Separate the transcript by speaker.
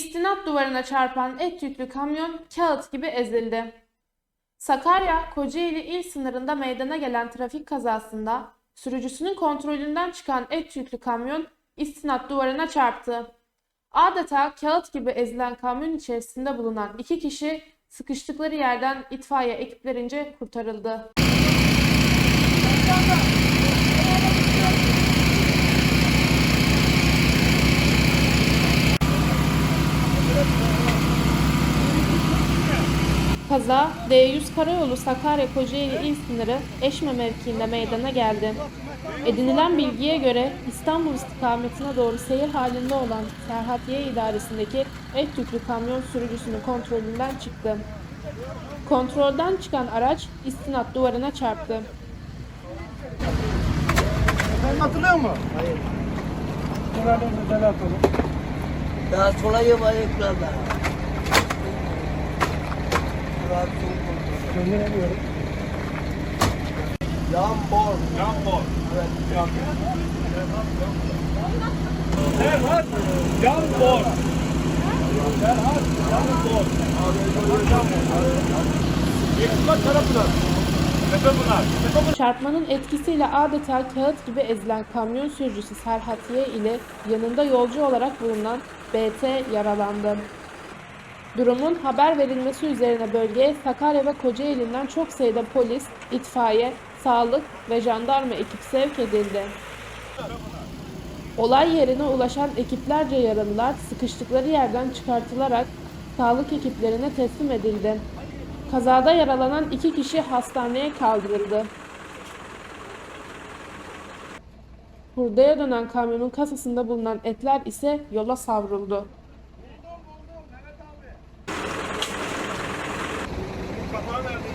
Speaker 1: İstinat duvarına çarpan et yüklü kamyon kağıt gibi ezildi. Sakarya, Kocaeli il sınırında meydana gelen trafik kazasında sürücüsünün kontrolünden çıkan et yüklü kamyon istinat duvarına çarptı. Adeta kağıt gibi ezilen kamyon içerisinde bulunan iki kişi sıkıştıkları yerden itfaiye ekiplerince kurtarıldı. Kaza D100 Karayolu Sakarya Kocaeli il sınırı Eşme mevkiinde meydana geldi. Edinilen bilgiye göre İstanbul istikametine doğru seyir halinde olan Serhatiye idaresindeki et yüklü kamyon sürücüsünün kontrolünden çıktı. Kontrolden çıkan araç istinat duvarına çarptı.
Speaker 2: Sen hatırlıyor musun? Hayır. Şuradan medal atalım.
Speaker 3: Daha sola ekranda. Murat Soğuk
Speaker 2: Gönderemiyorum.
Speaker 3: Yan bor.
Speaker 2: Yan bol. Evet. Yan Serhat Yan Bor. Serhat Yan Bor. Tepepınar. Tepepınar.
Speaker 1: Çarpmanın etkisiyle adeta kağıt gibi ezilen kamyon sürücüsü Serhatiye ile yanında yolcu olarak bulunan BT yaralandı. Durumun haber verilmesi üzerine bölgeye Sakarya ve Kocaeli'nden çok sayıda polis, itfaiye, sağlık ve jandarma ekip sevk edildi. Olay yerine ulaşan ekiplerce yaralılar sıkıştıkları yerden çıkartılarak sağlık ekiplerine teslim edildi. Kazada yaralanan iki kişi hastaneye kaldırıldı. Hurdaya dönen kamyonun kasasında bulunan etler ise yola savruldu.
Speaker 2: Gracias.